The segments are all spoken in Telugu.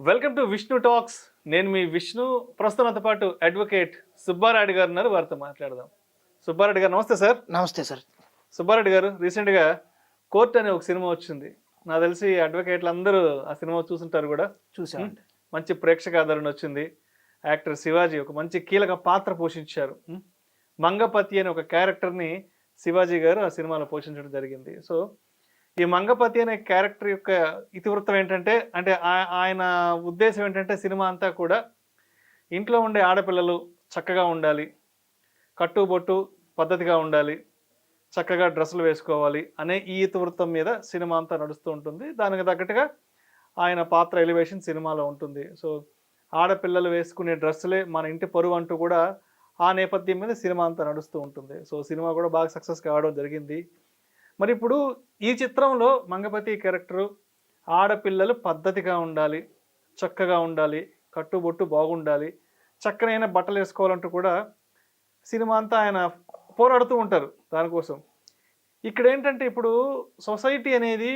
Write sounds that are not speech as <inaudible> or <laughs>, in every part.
Welcome to Vishnu talks. నేను మీ విష్ణు. ప్రస్తుతంతో పాటు అడ్వకేట్ సుబ్బారెడ్డి గారు ఉన్నారు. వారితో మాట్లాడదాం. సుబ్బారెడ్డి గారు నమస్తే సార్. నమస్తే సార్. సుబ్బారెడ్డి గారు రీసెంట్గా కోర్ట్ అనే ఒక సినిమా వచ్చింది. నాకు తెలిసి అడ్వకేట్లు అందరూ ఆ సినిమా చూసుంటారు కూడా. చూసామండి. మంచి ప్రేక్షక ఆదరణ వచ్చింది. యాక్టర్ శివాజీ ఒక మంచి కీలక పాత్ర పోషించారు? మంగపతి అనే ఒక క్యారెక్టర్ని శివాజీ గారు ఆ సినిమాలో పోషించడం జరిగింది. సో ఈ మంగపతి అనే క్యారెక్టర్ యొక్క ఇతివృత్తం ఏంటంటే అంటే ఆయన ఉద్దేశం ఏంటంటే సినిమా అంతా కూడా ఇంట్లో ఉండే ఆడపిల్లలు చక్కగా ఉండాలి కట్టుబొట్టు పద్ధతిగా ఉండాలి చక్కగా డ్రెస్సులు వేసుకోవాలి అనే ఈ ఇతివృత్తం మీద సినిమా అంతా నడుస్తూ ఉంటుంది. దానికి తగ్గట్టుగా ఆయన పాత్ర ఎలివేషన్ సినిమాలో ఉంటుంది. సో ఆడపిల్లలు వేసుకునే డ్రెస్సులే మన ఇంటి పరువు అంటూ కూడా ఆ నేపథ్యం మీద సినిమా అంతా నడుస్తూ ఉంటుంది. సో సినిమా కూడా బాగా సక్సెస్ కావడం జరిగింది. మరి ఇప్పుడు ఈ చిత్రంలో మంగపతి క్యారెక్టరు ఆడపిల్లలు పద్ధతిగా ఉండాలి చక్కగా ఉండాలి కట్టుబొట్టు బాగుండాలి చక్కనైన బట్టలు వేసుకోవాలంటూ కూడా సినిమా అంతా ఆయన పోరాడుతూ ఉంటారు దానికోసం. ఇక్కడ ఏంటంటే ఇప్పుడు సొసైటీ అనేది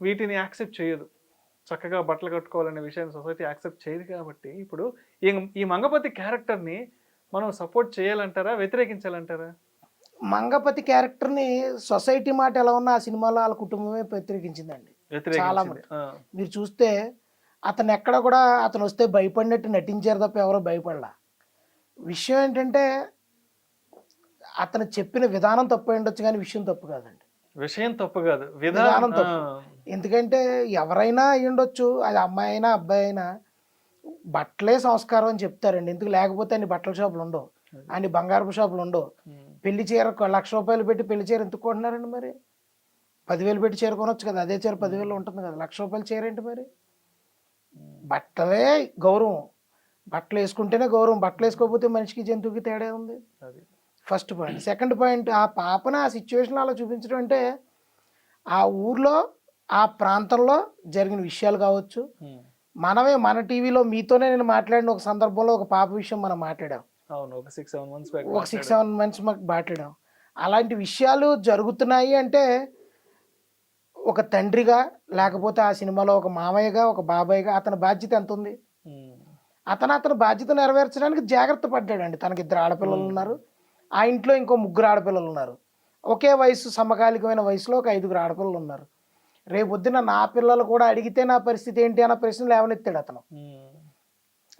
వీటిని యాక్సెప్ట్ చేయదు. చక్కగా బట్టలు కట్టుకోవాలనే విషయాన్ని సొసైటీ యాక్సెప్ట్ చేయదు కాబట్టి ఇప్పుడు ఈ ఈ మంగపతి క్యారెక్టర్ని మనం సపోర్ట్ చేయాలంటారా వ్యతిరేకించాలంటారా? మంగపతి క్యారెక్టర్ని సొసైటీ మాట ఎలా ఉన్నా ఆ సినిమాలో వాళ్ళ కుటుంబమే వ్యతిరేకించిందండి. వ్యతిరేకించింది. మటుకు. ఆ, మీరు చూస్తే అతను ఎక్కడ కూడా అతను వస్తే భయపడినట్టు నటించారు తప్ప ఎవరో భయపడలా. విషయం ఏంటంటే అతను చెప్పిన విధానం తప్పు ఉండొచ్చు కానీ విషయం తప్పు కాదండి. విషయం తప్పు కాదు. విధానం తప్పు. ఎందుకంటే ఎవరైనా అయి ఉండొచ్చు అది అమ్మాయి అయినా అబ్బాయి అయినా బట్టలే సంస్కారం అని చెప్తారండి. ఎందుకు లేకపోతే అన్ని బట్టల షాపులు ఉండవు. అన్ని బంగారపు షాపులు ఉండవు. పెళ్ళి చీర లక్ష రూపాయలు పెట్టి పెళ్ళి చీర ఎందుకు కొంటున్నారండి మరి? పదివేలు పెట్టి చీర కొనొచ్చు కదా అదే చీర పదివేలు ఉంటుంది కదా లక్ష రూపాయలు చీర ఏంటి మరి? బట్టలే గౌరవం. బట్టలు వేసుకుంటేనే గౌరవం బట్టలు వేసుకోకపోతే మనిషికి జంతువుకి తేడా ఉంది. అది. First point. సెకండ్ పాయింట్ ఆ పాపను ఆ సిచ్యువేషన్ అలా చూపించడం అంటే ఆ ఊర్లో ఆ ప్రాంతంలో జరిగిన విషయాలు కావచ్చు. మనమే మన టీవీలో మీతోనే నేను మాట్లాడిన ఒక సందర్భంలో ఒక పాప విషయం మనం మాట్లాడాం. అవును ఒక సిక్స్ సెవెన్ మంత్స్ ఒక సిక్స్ సెవెన్ మంత్స్ మాకు మాట్లాడాం. అలాంటి విషయాలు జరుగుతున్నాయి అంటే ఒక తండ్రిగా లేకపోతే ఆ సినిమాలో ఒక మామయ్యగా ఒక బాబాయ్గా అతని బాధ్యత ఎంత ఉంది? అతను అతని బాధ్యత నెరవేర్చడానికి జాగ్రత్త పడ్డాడండి. తనకి ఇద్దరు ఆడపిల్లలు ఉన్నారు. ఆ ఇంట్లో ఇంకో ముగ్గురు ఆడపిల్లలు ఉన్నారు. ఒకే వయసు సమకాలికమైన వయసులో ఒక ఐదుగురు ఆడపిల్లలు ఉన్నారు. రేపొద్దున నా పిల్లలు కూడా అడిగితే నా పరిస్థితి ఏంటి అన్న ప్రశ్న లేవనెత్తాడు అతను?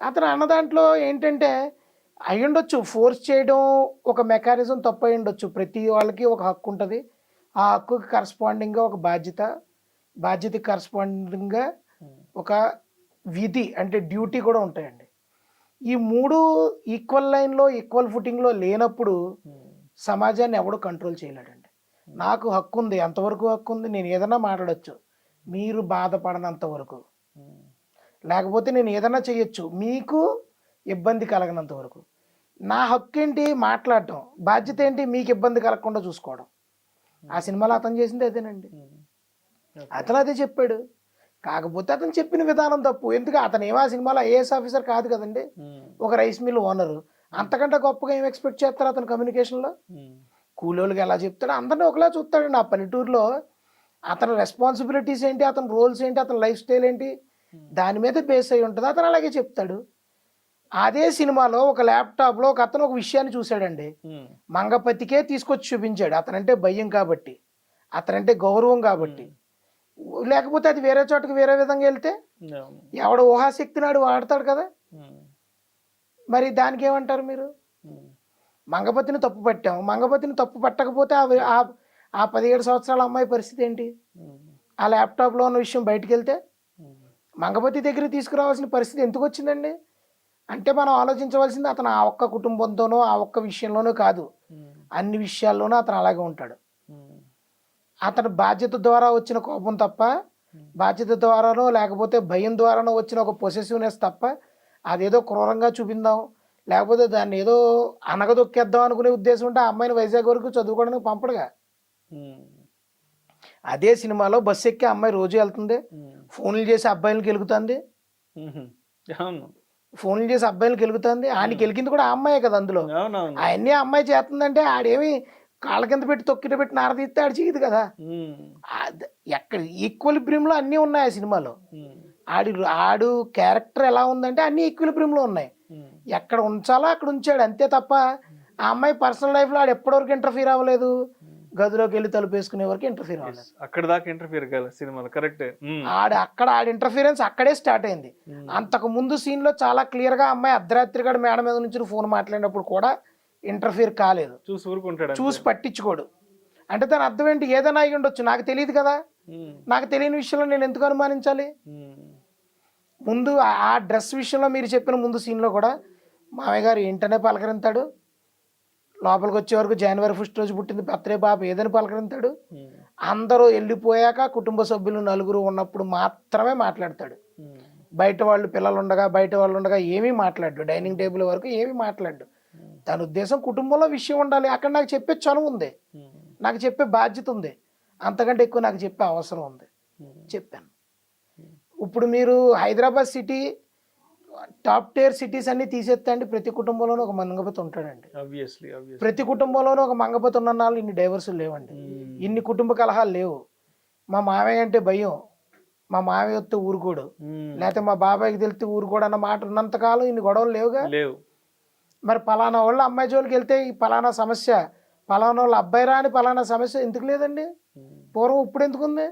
అతను అన్న దాంట్లో ఏంటంటే అయ్యుండొచ్చు. ఫోర్స్ చేయడం ఒక మెకానిజం తప్పు అయి ఉండొచ్చు ప్రతి వాళ్ళకి ఒక హక్కు ఉంటుంది ఆ హక్కుకి కరస్పాండింగ్గా ఒక బాధ్యత బాధ్యతకి కరస్పాండింగ్గా ఒక విధి అంటే డ్యూటీ కూడా ఉంటాయండి. ఈ మూడు ఈక్వల్ లైన్లో ఈక్వల్ ఫుటింగ్లో లేనప్పుడు సమాజాన్ని ఎవడు కంట్రోల్ చేయలేడండి. నాకు హక్కు ఉంది ఎంతవరకు హక్కు ఉంది నేను ఏదైనా మాట్లాడచ్చు. మీరు బాధపడనంత వరకు. లేకపోతే నేను ఏదైనా చేయొచ్చు మీకు ఇబ్బంది కలగనంత వరకు. నా హక్కు ఏంటి మాట్లాడటం? బాధ్యత ఏంటి మీకు ఇబ్బంది కలగకుండా చూసుకోవడం? ఆ సినిమాలో అతను చేసింది అదేనండి. అతను అదే చెప్పాడు. కాకపోతే అతను చెప్పిన విధానం తప్పు. ఎందుకు? అతను ఏమో ఆ సినిమాలో ఐఏఎస్ ఆఫీసర్ కాదు కదండి. ఒక రైస్ మిల్ ఓనరు. అంతకంటే గొప్పగా ఏం ఎక్స్పెక్ట్ చేస్తారు అతను కమ్యూనికేషన్లో? కూలోళ్ళకి ఎలా చెప్తాడు అందరినీ ఒకలా చూస్తాడండి. ఆ పల్లెటూరులో అతని రెస్పాన్సిబిలిటీస్ ఏంటి? అతని రోల్స్ ఏంటి? అతని లైఫ్ స్టైల్ ఏంటి దాని మీద బేస్ అయి ఉంటుంది. అతను అలాగే చెప్తాడు. అదే సినిమాలో ఒక ల్యాప్టాప్లో ఒక అతను ఒక విషయాన్ని చూశాడండి. మంగపతికే తీసుకొచ్చి చూపించాడు. అతనంటే భయం కాబట్టి అతనంటే గౌరవం కాబట్టి. లేకపోతే అది వేరే చోటకి వేరే విధంగా వెళ్తే ఎవడ ఊహాశక్తి నాడు వాడతాడు కదా. మరి దానికి ఏమంటారు మీరు? మంగపతిని తప్పు పట్టాం మంగపతిని తప్పు పట్టకపోతే ఆ- ఆ- పదిహేడు సంవత్సరాల అమ్మాయి పరిస్థితి ఏంటి? ఆ ల్యాప్టాప్లో ఉన్న విషయం బయటికి వెళ్తే మంగపతి దగ్గర తీసుకురావాల్సిన పరిస్థితి ఎందుకు వచ్చిందండి? అంటే మనం ఆలోచించవలసింది అతను ఆ ఒక్క కుటుంబంతోనో ఆ ఒక్క విషయంలోనో కాదు. అన్ని విషయాల్లోనూ అతను అలాగే ఉంటాడు. అతని బాధ్యత ద్వారా వచ్చిన కోపం తప్ప బాధ్యత ద్వారానో లేకపోతే భయం ద్వారానో వచ్చిన ఒక పొసెసివ్నెస్ తప్ప అదేదో క్రూరంగా చూపిందాం లేకపోతే దాన్ని ఏదో అనగదొక్కేద్దాం అనుకునే ఉద్దేశం ఉంటే ఆ అమ్మాయిని వైజాగ్ వరకు చదువుకోవడానికి పంపడుగా. అదే సినిమాలో బస్సు ఎక్కి అమ్మాయి రోజు వెళ్తుంది. ఫోన్లు చేసి అబ్బాయిలు గెలుగుతుంది అవును. ఫోన్లు చేసి అబ్బాయిలు గెలుగుతుంది ఆయనకి గెలిగింది కూడా ఆ అమ్మాయే కదా అందులో. అవన్నీ ఆ అమ్మాయి చేస్తుందంటే ఆడేమి కాళ్ళ కింద పెట్టి తొక్కిట పెట్టి నారదీస్తే ఆడు చేయదు కదా. ఎక్కడ ఈక్వల్లో అన్నీ ఉన్నాయి ఆ సినిమాలో. ఆడి ఆడు క్యారెక్టర్ ఎలా ఉందంటే అన్ని ఈక్విలిబ్రియంలో ఉన్నాయి. ఎక్కడ ఉంచాలో అక్కడ ఉంచాడు అంతే తప్ప ఆ అమ్మాయి పర్సనల్ లైఫ్లో ఆడు ఎప్పటివరకు ఇంటర్ఫీర్ అవ్వలేదు. గదిలోకి వెళ్ళి తలుపు వేసుకునే వరకు ఇంటర్ఫీర్ అక్కడ దాకా ఇంటర్ఫియర్ కాదు సినిమాలో. కరెక్టే ఉమ్. ఆడ అక్కడ ఆడి ఇంటర్ఫీరెన్స్ అక్కడే స్టార్ట్ అయింది. ఉమ్. అంతకు ముందు సీన్లో చాలా క్లియర్గా అమ్మాయి అర్ధరాత్రి గడ మేడ మీద నుంచి ఫోన్ మాట్లాడినప్పుడు కూడా ఇంటర్ఫీర్ కాలేదు. చూసి ఊరుకుంటాడు. చూసి పట్టించుకోడు. అంటే దాని అర్థం ఏంటి? ఏదైనా అయి ఉండొచ్చు. నాకు తెలియదు కదా. ఉమ్. నాకు తెలియని విషయంలో నేను ఎందుకు అనుమానించాలి. ముందు ఆ- ఆ డ్రెస్ విషయంలో మీరు చెప్పిన ముందు సీన్లో కూడా మామయ్య గారు ఏంటనే పలకరింతాడు లోపలికి వచ్చే వరకు జనవరి ఫస్ట్ రోజు పుట్టింది బర్త్డే పాప ఏదని పలకరింతాడు. అందరూ వెళ్ళిపోయాక కుటుంబ సభ్యులు నలుగురు ఉన్నప్పుడు మాత్రమే మాట్లాడతాడు. బయట వాళ్ళు పిల్లలు ఉండగా బయట వాళ్ళు ఉండగా ఏమీ మాట్లాడు డైనింగ్ టేబుల్ వరకు ఏమీ మాట్లాడు దాని ఉద్దేశం కుటుంబంలో విషయం ఉండాలి. అక్కడ నాకు చెప్పే చనువు ఉంది. నాకు చెప్పే బాధ్యత ఉంది. అంతకంటే ఎక్కువ నాకు చెప్పే అవసరం ఉంది. చెప్పాను. ఇప్పుడు మీరు Hyderabad city top tier cities అన్ని తీసేస్తే అండి ప్రతి కుటుంబంలోనూ ఒక మంగపతి ఉంటాడండి. ఆబ్వియస్లీ ప్రతి కుటుంబంలోనూ ఒక మంగపతి ఉన్న నాళ్ళు ఇన్ని డైవర్సులు లేవండి. ఇన్ని కుటుంబ కలహాలు లేవు. మా మావయ్య అంటే భయం. మా మావయ్య వస్తే ఊరుకోడు. లేకపోతే మా బాబాయ్కి తెలిస్తే ఊరుకోడు అన్న మాట ఉన్నంతకాలం ఇన్ని గొడవలు లేవుగా? లేవు. మరి పలానా వాళ్ళ అమ్మాయి జోలికి వెళ్తే ఈ పలానా సమస్య పలానా వాళ్ళ అబ్బాయి రాని పలానా సమస్య ఎందుకు లేదండి? ఉమ్. పూర్వం ఇప్పుడు ఎందుకు ఉంది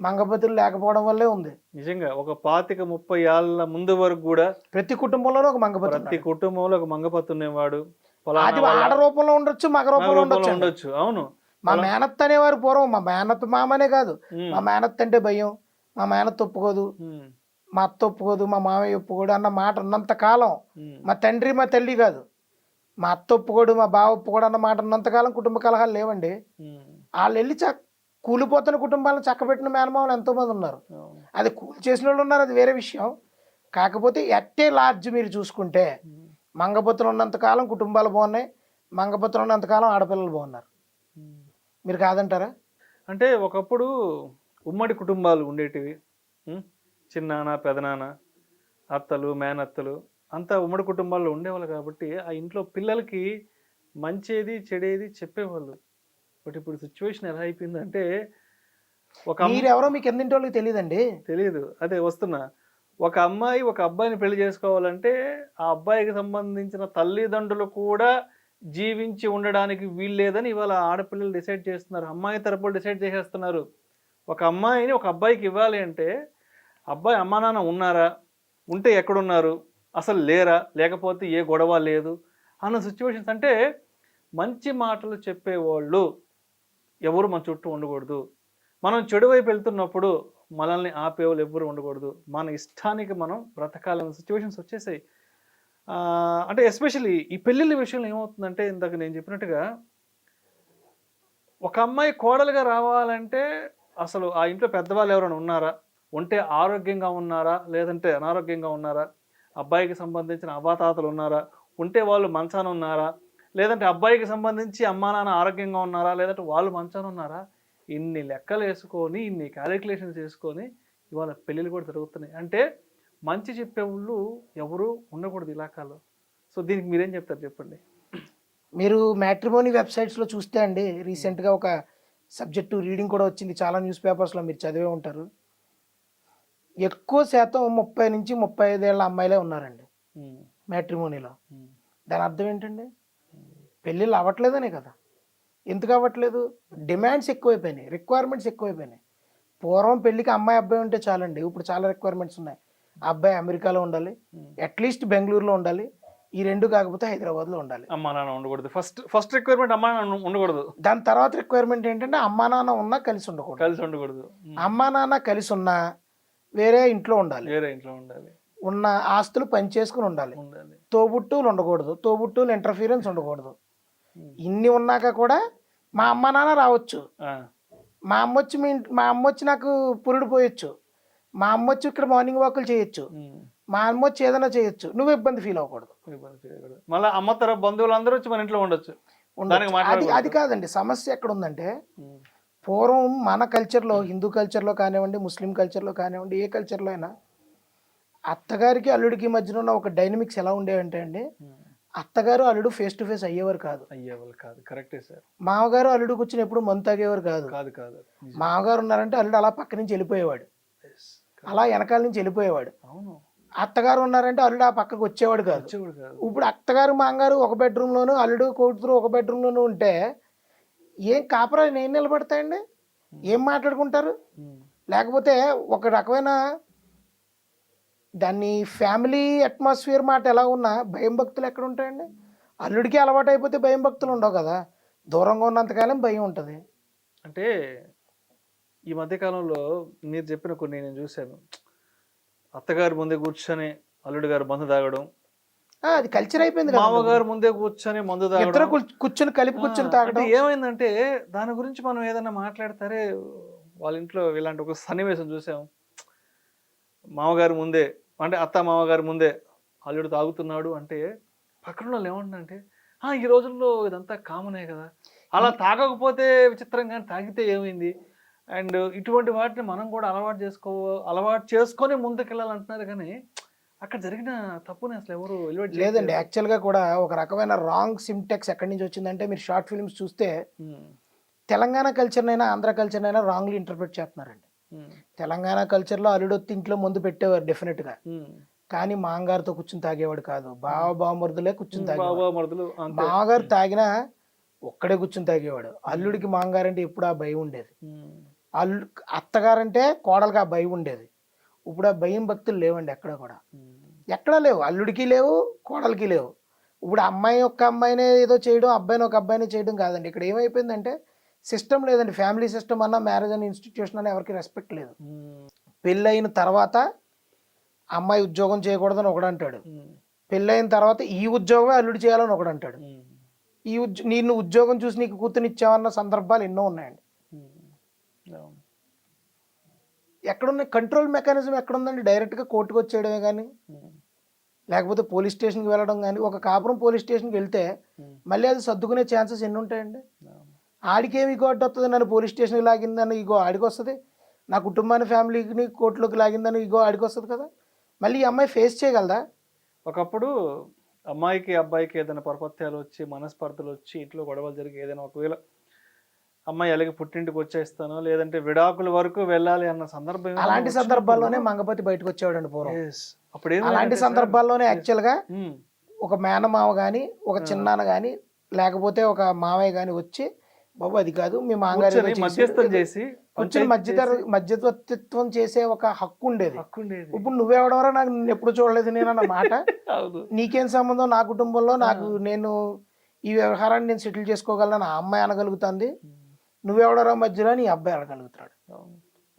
మంగపతులు లేకపోవడం వల్లే ఉంది నిజంగా ఒక పాతిక ముప్పై ఏళ్ళ ముందు వరకు కూడా ప్రతి కుటుంబంలోనూ ఒక మంగపతి ప్రతి. కుటుంబంలో ఒక మంగపత్తు ఉండేవాడు అది ఆడ రూపంలో ఉండొచ్చు మగ రూపంలో ఉండొచ్చు ఉండొచ్చు అవును మా మేనత్త అనేవారు పూర్వం మా మేనత్త మామనే కాదు. మా మేనత్త అంటే భయం మా మేనత్త ఒప్పుకోదు. మా అత్త ఒప్పుకోదు మా మామయ్య ఒప్పుకోడు అన్న మాట ఉన్నంత కాలం. మా తండ్రి మా తల్లి కాదు మా అత్త ఒప్పుకోడు మా బావ ఒప్పుకోడు అన్న మాట ఉన్నంతకాలం కుటుంబ కలహాలు లేవండి. వాళ్ళు వెళ్ళి చ కూలిపోతున్న కుటుంబాలను చక్కబెట్టిన మేనమావులు ఎంతోమంది ఉన్నారు. అది కూలి చేసిన వాళ్ళు ఉన్నారు అది వేరే విషయం. కాకపోతే ఎట్టే లార్జ్ మీరు చూసుకుంటే మంగపత్రులు ఉన్నంతకాలం కుటుంబాలు బాగున్నాయి మంగపత్రులు ఉన్నంతకాలం ఆడపిల్లలు బాగున్నారు. మీరు కాదంటారా? అంటే ఒకప్పుడు ఉమ్మడి కుటుంబాలు ఉండేటివి? చిన్నాన్న పెదనాన్న అత్తలు మేనత్తలు అంతా ఉమ్మడి కుటుంబాల్లో ఉండేవాళ్ళు కాబట్టి ఆ ఇంట్లో పిల్లలకి మంచేది చెడేది చెప్పేవాళ్ళు. బట్ ఇప్పుడు సిచ్యువేషన్ ఎలా అయిపోయిందంటే ఒక మీరెవరో మీకు ఎన్నింటి వాళ్ళకి తెలియదండి తెలియదు అదే వస్తున్నా. ఒక అమ్మాయి ఒక అబ్బాయిని పెళ్ళి చేసుకోవాలంటే ఆ అబ్బాయికి సంబంధించిన తల్లిదండ్రులు కూడా జీవించి ఉండడానికి వీల్లేదని ఇవాళ ఆడపిల్లలు డిసైడ్ చేస్తున్నారు. అమ్మాయి తరపులు డిసైడ్ చేసేస్తున్నారు. ఒక అమ్మాయిని ఒక అబ్బాయికి ఇవ్వాలి అంటే అబ్బాయి అమ్మా నాన్న ఉన్నారా? ఉంటే ఎక్కడున్నారు? అసలు లేరా? లేకపోతే ఏ గొడవ లేదు? అన్న సిచ్యువేషన్స్ అంటే మంచి మాటలు చెప్పేవాళ్ళు ఎవరు మన చుట్టూ ఉండకూడదు. మనం చెడు వైపు వెళ్తున్నప్పుడు మనల్ని ఆపేవాళ్ళు ఎవ్వరు ఉండకూడదు. మన ఇష్టానికి మనం బ్రతకాలన్న సిచ్యువేషన్స్ వచ్చేసాయి. అంటే ఎస్పెషల్లీ ఈ పెళ్ళిళ్ళ విషయంలో ఏమవుతుందంటే ఇందాక నేను చెప్పినట్టుగా ఒక అమ్మాయి కోడలుగా రావాలంటే అసలు ఆ ఇంట్లో పెద్దవాళ్ళు ఎవరైనా ఉన్నారా? ఉంటే ఆరోగ్యంగా ఉన్నారా? లేదంటే అనారోగ్యంగా ఉన్నారా? అబ్బాయికి సంబంధించిన అవాతాతలు ఉన్నారా? ఉంటే వాళ్ళు మంచాన ఉన్నారా? లేదంటే అబ్బాయికి సంబంధించి అమ్మా నాన్న ఆరోగ్యంగా ఉన్నారా? లేదంటే వాళ్ళు మంచాన ఉన్నారా? ఇన్ని లెక్కలు వేసుకొని ఇన్ని క్యాలిక్యులేషన్స్ వేసుకొని ఇవాళ పెళ్ళిళ్ళు కూడా జరుగుతున్నాయి. అంటే మంచి చెప్పేవాళ్ళు ఎవరు ఉండకూడదు ఇలాకాలో సో దీనికి మీరేం చెప్తారు చెప్పండి? మీరు మ్యాట్రిమోనీ వెబ్సైట్స్లో చూస్తే అండి రీసెంట్గా ఒక సబ్జెక్టు రీడింగ్ కూడా వచ్చింది. చాలా న్యూస్ పేపర్స్లో మీరు చదివే ఉంటారు. ఎక్కువ శాతం ముప్పై నుంచి ముప్పై ఐదేళ్ళ అమ్మాయిలే ఉన్నారండి మ్యాట్రిమోనీలో. దాని అర్థం ఏంటండి? పెళ్ళిళ్ళు అవ్వట్లేదనే కదా. ఎందుకు అవ్వట్లేదు? డిమాండ్స్ ఎక్కువైపోయినాయి రిక్వైర్మెంట్స్ ఎక్కువైపోయినాయి. పూర్వం పెళ్ళికి అమ్మాయి అబ్బాయి ఉంటే చాలండి. ఇప్పుడు చాలా రిక్వైర్మెంట్స్ ఉన్నాయి. అబ్బాయి అమెరికాలో ఉండాలి అట్లీస్ట్ బెంగళూరులో ఉండాలి ఈ రెండు కాకపోతే హైదరాబాద్లో ఉండాలి. అమ్మా నాన్న ఉండకూడదు. ఫస్ట్ ఫస్ట్ రిక్వైర్మెంట్ అమ్మా నాన్న ఉండకూడదు. దాని తర్వాత రిక్వైర్మెంట్ ఏంటంటే అమ్మా నాన్న ఉన్నా కలిసి ఉండకూడదు. కలిసి ఉండకూడదు. ఉమ్, అమ్మా నాన్న కలిసి ఉన్నా వేరే ఇంట్లో ఉండాలి. వేరే ఇంట్లో ఉండాలి. ఉన్న ఆస్తులు పనిచేసుకుని ఉండాలి. ఉండాలి. తోబుట్టువులు ఉండకూడదు. తోబుట్టువులు ఇంటర్ఫీరెన్స్ ఉండకూడదు. ఇన్ని ఉన్నాక కూడా మా అమ్మ నాన్న రావచ్చు. మా అమ్మ వచ్చి మీ మా అమ్మ వచ్చి నాకు పురుడు పోయొచ్చు. మా అమ్మ వచ్చి ఇక్కడ మార్నింగ్ వాకులు చేయొచ్చు. మా అమ్మ వచ్చి ఏదైనా చేయొచ్చు. నువ్వు ఇబ్బంది ఫీల్ అవ్వకూడదు. మళ్ళీ అమ్మ తరపు బంధువులందరూ వచ్చి మన ఇంట్లో ఉండొచ్చు. అది. అది కాదండి. సమస్య ఎక్కడ ఉందంటే పూర్వం మన కల్చర్లో హిందూ కల్చర్లో కానివ్వండి ముస్లిం కల్చర్లో కానివ్వండి ఏ కల్చర్లో అయినా అత్తగారికి అల్లుడికి మధ్యన ఉన్న ఒక డైనమిక్స్ ఎలా ఉండేవంటే అండి ఉమ్. అత్తగారు అల్లుడు ఫేస్ టు ఫేస్ అయ్యేవారు కాదు. అయ్యేవాళ్ళు కాదు. కరెక్టే సార్. మామగారు అల్లుడు కూర్చుని ఎప్పుడు మందు తాగేవారు కాదు. కాదు కాదు. మామగారు ఉన్నారంటే అల్లుడు అలా పక్క నుంచి వెళ్ళిపోయేవాడు. అలా వెనకాల నుంచి వెళ్ళిపోయేవాడు. అవును. అత్తగారు ఉన్నారంటే అల్లుడు ఆ పక్కకు వచ్చేవాడు కాదు. ఇప్పుడు అత్తగారు మాంగారు ఒక బెడ్రూమ్లోను అల్లుడు కూతురు ఒక బెడ్రూమ్లోను ఉంటే ఏం కాపురాలు ఏం నిలబడతాయండి? ఏం మాట్లాడుకుంటారు. లేకపోతే ఒక రకమైన దాన్ని ఫ్యామిలీ అట్మాస్ఫియర్ మాట ఎలా ఉన్నా భయం భక్తులు ఎక్కడ ఉంటాయండి? అల్లుడికి అలవాటు అయిపోతే భయం భక్తులు ఉండవు కదా. దూరంగా ఉన్నంతకాలం భయం ఉంటుంది. అంటే ఈ మధ్య కాలంలో మీరు చెప్పిన కొన్ని నేను చూశాను. అత్తగారు ముందే కూర్చొని అల్లుడు గారు మందు తాగడం. అది కల్చర్ అయిపోయింది మామగారు ముందే కూర్చొని మందు తాగడం. కూర్చు- కూర్చొని కలిపి కూర్చొని తాగడం. ఏమైందంటే దాని గురించి మనం ఏదైనా మాట్లాడతారే వాళ్ళ ఇంట్లో ఇలాంటి ఒక సన్నివేశం చూసాం. మామగారు ముందే అంటే అత్త మామగారు ముందే అల్లుడు తాగుతున్నాడు అంటే పక్కన వాళ్ళు ఏమంటుందంటే "ఆ, ఈ రోజుల్లో ఇదంతా కామనే కదా. అలా తాగకపోతే విచిత్రం కానీ తాగితే ఏమైంది? అండ్ ఇటువంటి వాటిని మనం కూడా అలవాటు చేసుకో అలవాటు చేసుకొని ముందుకెళ్ళాలంటున్నారు కానీ అక్కడ జరిగిన తప్పుని అసలు ఎవరు లేదండి యాక్చువల్గా కూడా ఒక రకమైన రాంగ్ సిమ్టెక్స్ ఎక్కడి నుంచి వచ్చిందంటే మీరు షార్ట్ ఫిల్మ్స్ చూస్తే తెలంగాణ కల్చర్నైనా ఆంధ్ర కల్చర్నైనా రాంగ్లీ ఇంటర్ప్రిట్ చేస్తున్నారండి. తెలంగాణ కల్చర్లో అల్లుడొత్తి ఇంట్లో ముందు పెట్టేవారు డెఫినెట్గా కానీ మాంగారితో కూర్చుని తాగేవాడు కాదు. బావ బావమరుదులే కూర్చుని తాగేవాడు. మామగారు తాగినా ఒక్కడే కూర్చుని తాగేవాడు. అల్లుడికి మాంగారంటే ఎప్పుడు ఆ భయం ఉండేది. అల్లు అత్తగారంటే కోడలికి ఆ భయం ఉండేది. ఇప్పుడు ఆ భయం భక్తులు లేవండి ఎక్కడ కూడా. ఎక్కడా లేవు. అల్లుడికి లేవు కోడలికి లేవు. ఇప్పుడు అమ్మాయి ఒక అమ్మాయినే ఏదో చేయడం అబ్బాయిని ఒక అబ్బాయిని చేయడం కాదండి. ఇక్కడ ఏమైపోయిందంటే సిస్టమ్ లేదండి ఫ్యామిలీ సిస్టమ్ అన్న మ్యారేజ్ అనే ఇన్స్టిట్యూషన్ అని ఎవరికి రెస్పెక్ట్ లేదు. పెళ్ళైన తర్వాత అమ్మాయి ఉద్యోగం చేయకూడదని ఒకడు అంటాడు. పెళ్ళైన తర్వాత ఈ ఉద్యోగమే అల్లుడు చేయాలని ఒకడు అంటాడు. ఈ ఉద్యో నేను ఉద్యోగం చూసి నీకు కూతునిచ్చావన్న సందర్భాలు ఎన్నో ఉన్నాయండి. ఎక్కడున్న కంట్రోల్ మెకానిజం ఎక్కడుందండి డైరెక్ట్గా కోర్టుకు వచ్చేయడమే కానీ. లేకపోతే పోలీస్ స్టేషన్కి వెళ్ళడం కానీ ఒక కాపురం పోలీస్ స్టేషన్కి వెళ్తే. మళ్ళీ అది సర్దుకునే ఛాన్సెస్ ఎన్ని ఉంటాయండి. ఆడికేమి అడ్డు వస్తుంది నన్ను పోలీస్ స్టేషన్కి లాగిందని ఈగో ఆడికి వస్తుంది నా కుటుంబాన్ని ఫ్యామిలీని కోర్టులోకి లాగిందని ఈగో ఆడికి వస్తుంది కదా. మళ్ళీ ఈ అమ్మాయి ఫేస్ చేయగలదా? ఒకప్పుడు అమ్మాయికి అబ్బాయికి ఏదైనా పరపత్యాలు వచ్చి మనస్పర్ధలు వచ్చి ఇంట్లో గొడవలు జరిగి ఏదైనా ఒకవేళ అమ్మాయి అలాగే పుట్టింటికి వచ్చేస్తాను లేదంటే విడాకుల వరకు వెళ్ళాలి అన్న సందర్భం అలాంటి సందర్భాల్లోనే మంగపతి బయటకు వచ్చేవాడండి పూర్వం. అప్పుడు అలాంటి సందర్భాల్లోనే యాక్చువల్గా ఉమ్. ఒక మేనమావ కానీ ఒక చిన్నాన్న కానీ లేకపోతే ఒక మామయ్య కానీ వచ్చి బాబు అది కాదు. మీ మామగారు ఏదో కూర్చొని చేసి- మధ్యస్థం చేసి మధ్యతర మధ్యవర్తిత్వం చేసే ఒక హక్కు ఉండేది. ఇప్పుడు నువ్వెవడవరా? నాకు ఎప్పుడు చూడలేదు నేను అన్న మాట. <laughs> నీకేం సంబంధం? నా కుటుంబంలో నాకు నేను ఈ వ్యవహారాన్ని నేను సెటిల్ చేసుకోగలను ఆ అమ్మాయి అనగలుగుతుంది. నువ్వెవడరా మధ్యలో నీ అబ్బాయి అనగలుగుతాడు.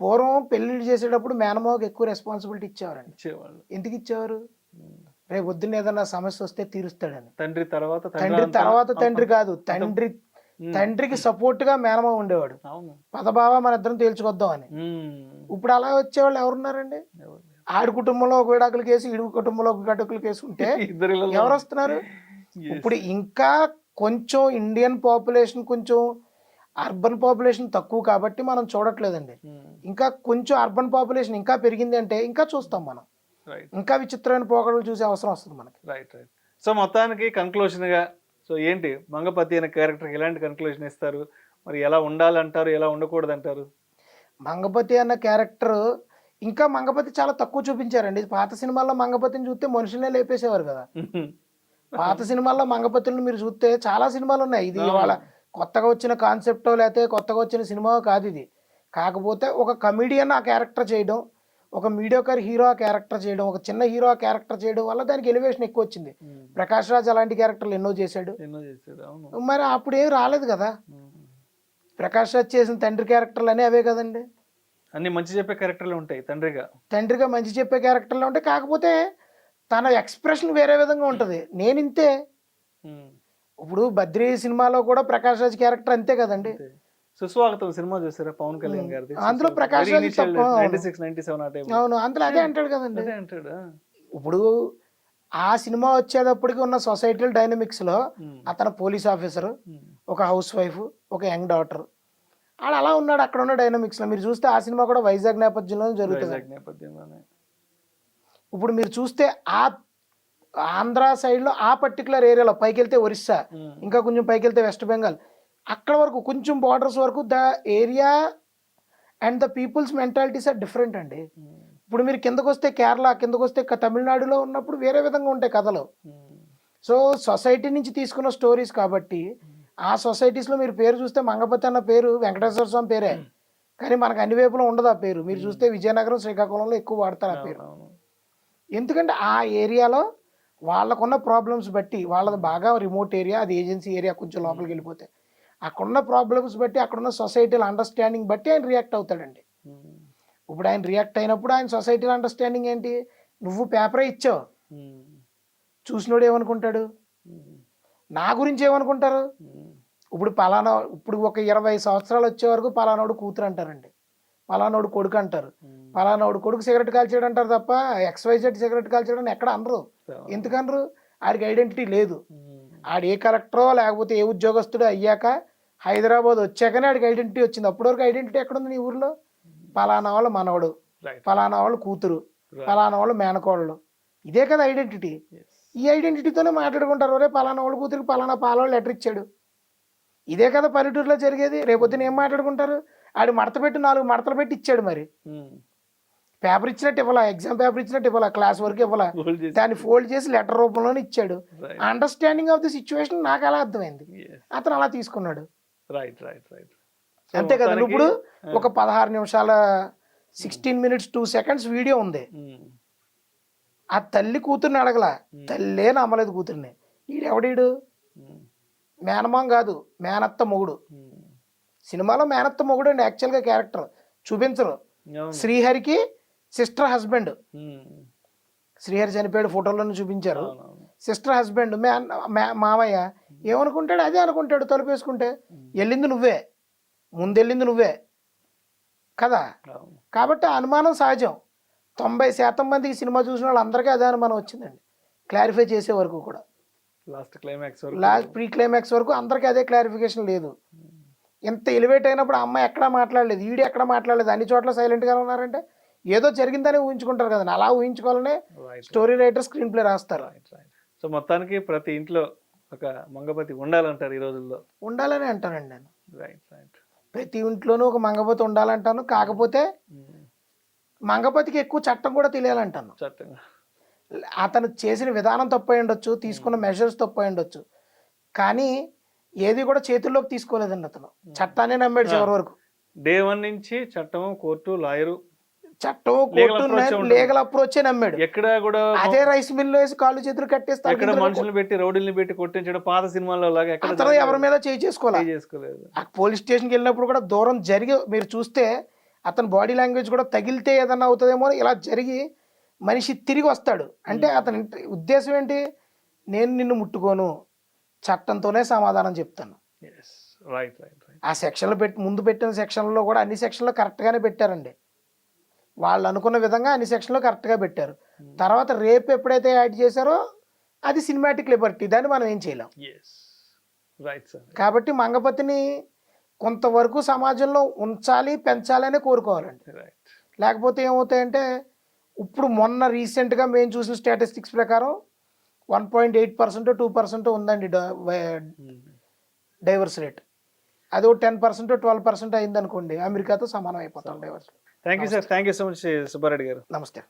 పూర్వం పెళ్ళిళ్ళు చేసేటప్పుడు మేనమావకి ఎక్కువ రెస్పాన్సిబిలిటీ ఇచ్చేవారండి. ఎందుకు ఇచ్చేవారు. రేపు పొద్దున్న ఏదైనా సమస్య వస్తే తీరుస్తాడని. తండ్రి తర్వాత తండ్రి తర్వాత తండ్రి కాదు. తండ్రి. తండ్రికి సపోర్ట్గా మేనమావ ఉండేవాడు పదబావ మన ఇద్దరం తేల్చుకొద్దాం అని. ఇప్పుడు అలా వచ్చేవాళ్ళు ఎవరున్నారండి? ఎవరు? ఆడి కుటుంబంలో ఒక విడాకుల కేసు ఈడు కుటుంబంలో ఒక విడాకుల కేసు ఉంటే <laughs> ఎవరు వస్తున్నారు. ఇప్పుడు ఇంకా కొంచెం ఇండియన్ పాపులేషన్ కొంచెం అర్బన్ పాపులేషన్ తక్కువ కాబట్టి మనం చూడట్లేదండి. ఇంకా కొంచెం అర్బన్ పాపులేషన్ ఇంకా పెరిగింది అంటే ఇంకా చూస్తాం మనం. ఇంకా విచిత్రమైన పోకడలు చూసే అవసరం వస్తుంది మనకి. రైట్ రైట్ సో మొత్తానికి conclusion గా సో ఏంటి మంగపతి అనే క్యారెక్టర్కి ఎలాంటి కన్క్లూజన్ ఇస్తారు? మరి ఎలా ఉండాలంటారు? ఎలా ఉండకూడదు అంటారు మంగపతి అన్న క్యారెక్టర్ ఇంకా మంగపతి చాలా తక్కువ చూపించారండి. పాత సినిమాల్లో మంగపతిని చూస్తే మనుషులనే లేపేసేవారు కదా. పాత సినిమాల్లో మంగపతులను మీరు చూస్తే చాలా సినిమాలు ఉన్నాయి. ఇది ఇవాళ కొత్తగా వచ్చిన కాన్సెప్టో లేకపోతే కొత్తగా వచ్చిన సినిమా కాదు ఇది. కాకపోతే ఒక కమిడియన్ ఆ క్యారెక్టర్ చేయడం ఒక మీడియోకర్ హీరో క్యారెక్టర్ చేయడం ఒక చిన్న హీరో క్యారెక్టర్ చేయడం వల్ల దానికి ఎలివేషన్ ఎక్కువ వచ్చింది. ప్రకాష్ రాజ్ అలాంటి క్యారెక్టర్లు ఎన్నో చేశాడు. మరి అప్పుడు ఏం రాలేదు కదా. ప్రకాష్ రాజ్ చేసిన తండ్రి క్యారెక్టర్లు అనే అవే కదండి. అన్ని మంచి చెప్పే క్యారెక్టర్లు ఉంటాయి తండ్రిగా. తండ్రిగా మంచి చెప్పే క్యారెక్టర్లు ఉంటాయి కాకపోతే తన ఎక్స్ప్రెషన్ వేరే విధంగా ఉంటుంది. నేను ఇంతే. ఇప్పుడు బద్రీ సినిమాలో కూడా ప్రకాష్ రాజ్ క్యారెక్టర్ అంతే కదండి. సుస్వాగతం సినిమా చూసారా పవన్ కళ్యాణ్ గారిది? అందులో Prakash ninety six ninety seven ఆ టైం అవును అందులో అదే అంటాడు కదండి. అదే అంటాడు? ఇప్పుడు ఆ సినిమా వచ్చేటప్పటికి ఉన్న సొసైటల్ డైనమిక్స్లో. అతను పోలీస్ ఆఫీసర్. ఒక హౌస్ వైఫ్ ఒక యంగ్ డాటర్. ఆడ అలా ఉన్నాడు అక్కడ ఉన్న డైనమిక్స్లో మీరు చూస్తే ఆ సినిమా కూడా వైజాగ్ నేపథ్యంలో జరుగుతుంది. ఇప్పుడు మీరు చూస్తే ఆ ఆంధ్ర side లో ఆ పర్టికులర్ ఏరియాలో పైకి వెళ్తే ఒరిస్సా. ఇంకా కొంచెం పైకి వెళ్తే వెస్ట్ బెంగాల్ అక్కడ వరకు కొంచెం బార్డర్స్ వరకు the area and the peoples mentalities are different అండి. ఉమ్. ఇప్పుడు మీరు కిందకు వస్తే కేరళ కిందకు వస్తే తమిళనాడులో ఉన్నప్పుడు వేరే విధంగా ఉంటాయి కథలు. సో సొసైటీ నుంచి తీసుకున్న స్టోరీస్ కాబట్టి ఆ సొసైటీస్లో మీరు పేరు చూస్తే మంగపతి అన్న పేరు వెంకటేశ్వర స్వామి పేరే. కానీ మనకు అన్ని వైపులో ఉండదు ఆ పేరు. మీరు చూస్తే విజయనగరం శ్రీకాకుళంలో ఎక్కువ వాడతారు ఆ పేరు. ఎందుకంటే ఆ ఏరియాలో వాళ్ళకున్న ప్రాబ్లమ్స్ బట్టి వాళ్ళది బాగా రిమోట్ ఏరియా అది ఏజెన్సీ ఏరియా కొంచెం లోపలికి వెళ్ళిపోతే. అక్కడున్న ప్రాబ్లమ్స్ బట్టి అక్కడున్న సొసైటీల అండర్స్టాండింగ్ బట్టి ఆయన రియాక్ట్ అవుతాడండి. ఉమ్, ఇప్పుడు ఆయన రియాక్ట్ అయినప్పుడు ఆయన సొసైటీల అండర్స్టాండింగ్ ఏంటి? నువ్వు పేపరే ఇచ్చావు. ఉమ్, చూసినోడు ఏమనుకుంటాడు? ఉమ్, నా గురించి ఏమనుకుంటారు? ఇప్పుడు పలానా ఇప్పుడు ఒక ఇరవై సంవత్సరాలు వచ్చే వరకు పలానాడు కూతురు అంటారండి. పలానాడు కొడుకు అంటారు. పలానాడు కొడుకు సిగరెట్ కాల్చాడు అంటారు తప్ప ఎక్స్వైజెడ్ సిగరెట్ కాల్చాడు అని ఎక్కడ అనరు. ఎందుకనరు ఆడికి ఐడెంటిటీ లేదు. ఆడు ఏ కలెక్టరో లేకపోతే ఏ ఉద్యోగస్తుడో అయ్యాక హైదరాబాద్ వచ్చాకనే ఆడికి ఐడెంటిటీ వచ్చింది. అప్పటి వరకు ఐడెంటిటీ ఎక్కడుంది నీ ఊర్లో? పలానా వాళ్ళ మనవడు పలానా వాళ్ళు కూతురు. పలానా వాళ్ళు మేనకోళ్ళు ఇదే కదా ఐడెంటిటీ. ఈ ఐడెంటిటీతోనే మాట్లాడుకుంటారు. ఒరే పలానా వాళ్ళ కూతురికి పలానా పాలవాళ్ళు లెటర్ ఇచ్చాడు. ఇదే కదా పల్లెటూరులో జరిగేది. రేపొద్దున ఏం మాట్లాడుకుంటారు? ఆడు మడత పెట్టి నాలుగు మడతలు పెట్టి ఇచ్చాడు మరి. ఉమ్, పేపర్ ఇచ్చినట్టు ఇవ్వాలా? ఎగ్జామ్ పేపర్ ఇచ్చినట్టు ఇవ్వాలా? క్లాస్ వరకు ఇవ్వాలా? దాన్ని ఫోల్డ్ చేసి లెటర్ రూపంలోనే ఇచ్చాడు. అండర్స్టాండింగ్ ఆఫ్ ది సిచ్యువేషన్ నాకు అలా అర్థమైంది. అతను అలా తీసుకున్నాడు. రైట్ రైట్ రైట్ అంతే కదా ఇప్పుడు ఒక పదహారు నిమిషాల sixteen minutes two seconds video ఉంది. ఆ తల్లి కూతుర్ని అడగల. తల్లే నమ్మలేదు కూతుర్ని. ఈడెవడీడు? మేనమాం కాదు మేనత్త మొగుడు. సినిమాలో మేనత్త మొగుడు అండి యాక్చువల్గా క్యారెక్టర్ చూపించరు. శ్రీహరికి సిస్టర్ హస్బెండ్ శ్రీహరి చనిపోయాడు ఫోటోలను చూపించారు. సిస్టర్ హస్బెండ్ మే మామయ్య ఏమనుకుంటాడు? అదే అనుకుంటాడు తలుపేసుకుంటే వెళ్ళింది నువ్వే. ముందెళ్ళింది నువ్వే. కదా? కాబట్టి అనుమానం సహజం. తొంభై శాతం మందికి సినిమా చూసిన వాళ్ళందరికీ అదే అనుమానం వచ్చిందండి. క్లారిఫై చేసే వరకు కూడా. Last climax last pre climax వరకు అందరికీ అదే క్లారిఫికేషన్ లేదు. ఇంత ఎలివేట్ అయినప్పుడు అమ్మాయి ఎక్కడా మాట్లాడలేదు? ఈడు ఎక్కడా మాట్లాడలేదు? అన్ని చోట్ల సైలెంట్గా ఉన్నారంటే ఏదో జరిగిందని ఊహించుకుంటారు కదండి. అలా ఊహించుకోవాలనే స్టోరీ రైటర్ స్క్రీన్ ప్లే రాస్తారు. సో మొత్తానికి ప్రతి ఇంట్లో ఒక మంగపతి ఉండాలంటారు ఈ రోజుల్లో. ఉండాలని అంటానండి నేను. రైట్ రైట్ ప్రతి ఇంట్లోనూ ఒక మంగపతి ఉండాలంటాను. కాకపోతే మంగపతికి ఎక్కువ చట్టం కూడా తెలియాలంటాను. చట్టంగా అతను చేసిన విధానం తప్పు ఉండొచ్చు తీసుకున్న మెషర్స్ తప్పు అయి ఉండొచ్చు. కానీ ఏది కూడా చేతుల్లోకి తీసుకోలేదండి అతను. చట్టాన్ని నమ్మాడు చివరి వరకు. డే వన్ నుంచి చట్టం కోర్టు లాయరు చట్టం కోర్టు. లీగల్ అప్రోచే నమ్మాడు. ఎక్కడ కూడా అదే రైస్ మిల్ వేసి కాళ్ళు చేతులు కట్టేస్తారు ఎక్కడ మనుషులు పెట్టి రౌడీల్ని పెట్టి కొట్టించడం పాత సినిమాల్లో లాగా ఎక్కడ అతను ఎవరి మీద చేయి చేసుకోవాలి చేసుకోలేదు. ఆ పోలీస్ స్టేషన్కి వెళ్ళినప్పుడు కూడా దూరం జరిగి మీరు చూస్తే అతని బాడీ లాంగ్వేజ్ కూడా తగిలితే ఏదన్నా అవుతుందేమో ఇలా జరిగి మనిషి తిరిగి వస్తాడు. అంటే అతని ఇంట- ఉద్దేశం ఏంటి? నేను నిన్ను ముట్టుకోను. చట్టంతోనే సమాధానం చెప్తాను. రైట్ రైట్ ఆ సెక్షన్లో పెట్టి ముందు పెట్టిన సెక్షన్లో కూడా అన్ని సెక్షన్లో కరెక్ట్గానే పెట్టారండి. వాళ్ళు అనుకున్న విధంగా అన్ని సెక్షన్లో కరెక్ట్గా పెట్టారు. తర్వాత రేపు ఎప్పుడైతే యాడ్ చేశారో అది సినిమాటిక్ లిబర్టీ దాన్ని మనం ఏం చేయలేం. రైట్ కాబట్టి మంగపతిని కొంతవరకు సమాజంలో ఉంచాలి పెంచాలనే కోరుకోవాలండి. రైట్ లేకపోతే ఏమవుతాయంటే ఇప్పుడు మొన్న రీసెంట్గా మేము చూసిన స్టాటిస్టిక్స్ ప్రకారం one point eight percent two percent ఉందండి డైవర్స్ రేట్ అది ఒక టెన్ పర్సెంట్ ట్వెల్వ్ పర్సెంట్ అయింది అనుకోండి అమెరికాతో సమానం అయిపోతాం divorce thank you sir thank you so much Subba Reddy గారు. నమస్తే.